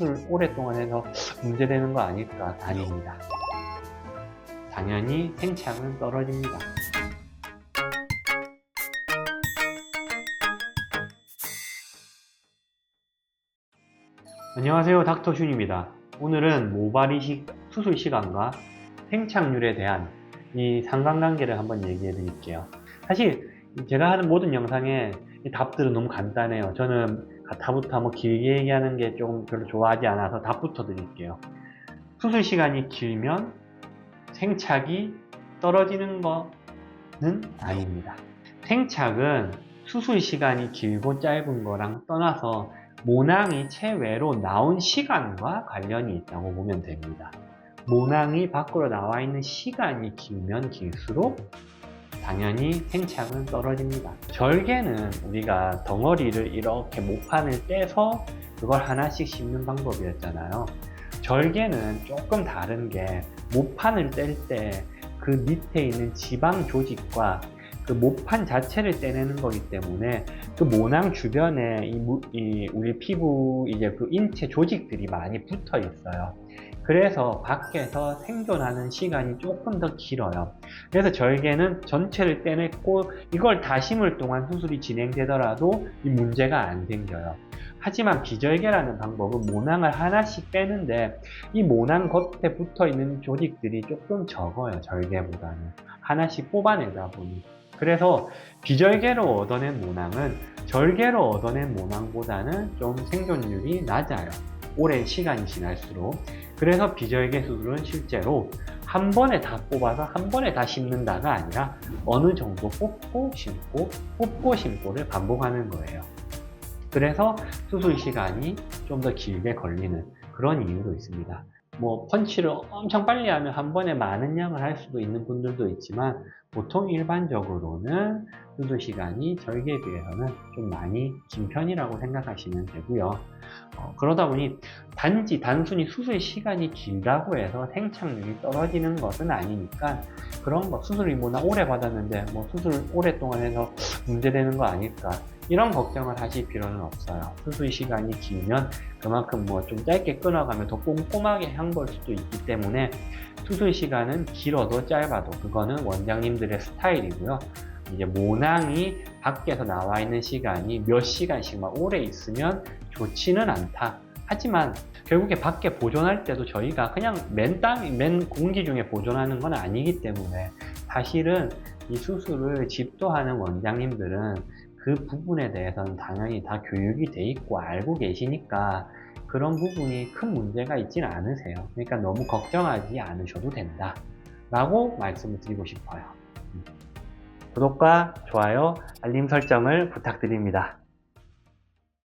수술 오랫동안 해서 문제되는 거 아닐까? 아닙니다. 당연히 생착은 떨어집니다. 안녕하세요. 닥터슌입니다. 오늘은 모발 이식 수술 시간과 생착률에 대한 이 상관관계를 한번 얘기해 드릴게요. 사실 제가 하는 모든 영상에 이 답들은 너무 간단해요. 저는 가타부터 뭐 길게 얘기하는 게 조금 별로 좋아하지 않아서 답부터 드릴게요. 수술 시간이 길면 생착이 떨어지는 거는 아닙니다. 생착은 수술 시간이 길고 짧은 거랑 떠나서 모낭이 체외로 나온 시간과 관련이 있다고 보면 됩니다. 모낭이 밖으로 나와 있는 시간이 길면 길수록 당연히 생착은 떨어집니다. 절개는 우리가 덩어리를 이렇게 모판을 떼서 그걸 하나씩 씹는 방법이었잖아요. 절개는 조금 다른 게 모판을 뗄 때 그 밑에 있는 지방 조직과 그 모판 자체를 떼내는 거기 때문에 그 모낭 주변에 이, 무- 이 우리 피부 이제 그 인체 조직들이 많이 붙어 있어요. 그래서 밖에서 생존하는 시간이 조금 더 길어요. 그래서 절개는 전체를 떼냈고 이걸 다 심을 동안 수술이 진행되더라도 이 문제가 안 생겨요. 하지만 비절개라는 방법은 모낭을 하나씩 빼는데 이 모낭 겉에 붙어 있는 조직들이 조금 적어요. 절개보다는. 하나씩 뽑아내다 보니. 그래서 비절개로 얻어낸 모낭은 절개로 얻어낸 모낭보다는 좀 생존율이 낮아요. 오랜 시간이 지날수록. 그래서 비절개 수술은 실제로 한 번에 다 뽑아서 한 번에 다 심는다가 아니라 어느 정도 뽑고 심고 뽑고 심고를 반복하는 거예요. 그래서 수술 시간이 좀 더 길게 걸리는 그런 이유도 있습니다. 뭐 펀치를 엄청 빨리 하면 한 번에 많은 양을 할 수도 있는 분들도 있지만 보통 일반적으로는 수술 시간이 절개에 비해서는 좀 많이 긴 편이라고 생각하시면 되고요. 어, 그러다 보니 단지 단순히 수술 시간이 길다고 해서 생착률이 떨어지는 것은 아니니까 그런 거 수술이 뭐나 오래 받았는데 뭐 수술 오랫동안 해서 문제되는 거 아닐까 이런 걱정을 하실 필요는 없어요. 수술 시간이 길면 그만큼 뭐 좀 짧게 끊어가면 더 꼼꼼하게 향볼 수도 있기 때문에 수술 시간은 길어도 짧아도 그거는 원장님들의 스타일이고요. 이제 모낭이 밖에서 나와 있는 시간이 몇 시간씩만 오래 있으면 좋지는 않다. 하지만 결국에 밖에 보존할 때도 저희가 그냥 맨 땅, 맨 공기 중에 보존하는 건 아니기 때문에 사실은 이 수술을 집도하는 원장님들은 그 부분에 대해서는 당연히 다 교육이 돼 있고 알고 계시니까 그런 부분이 큰 문제가 있지는 않으세요. 그러니까 너무 걱정하지 않으셔도 된다. 라고 말씀을 드리고 싶어요. 구독과 좋아요, 알림 설정을 부탁드립니다.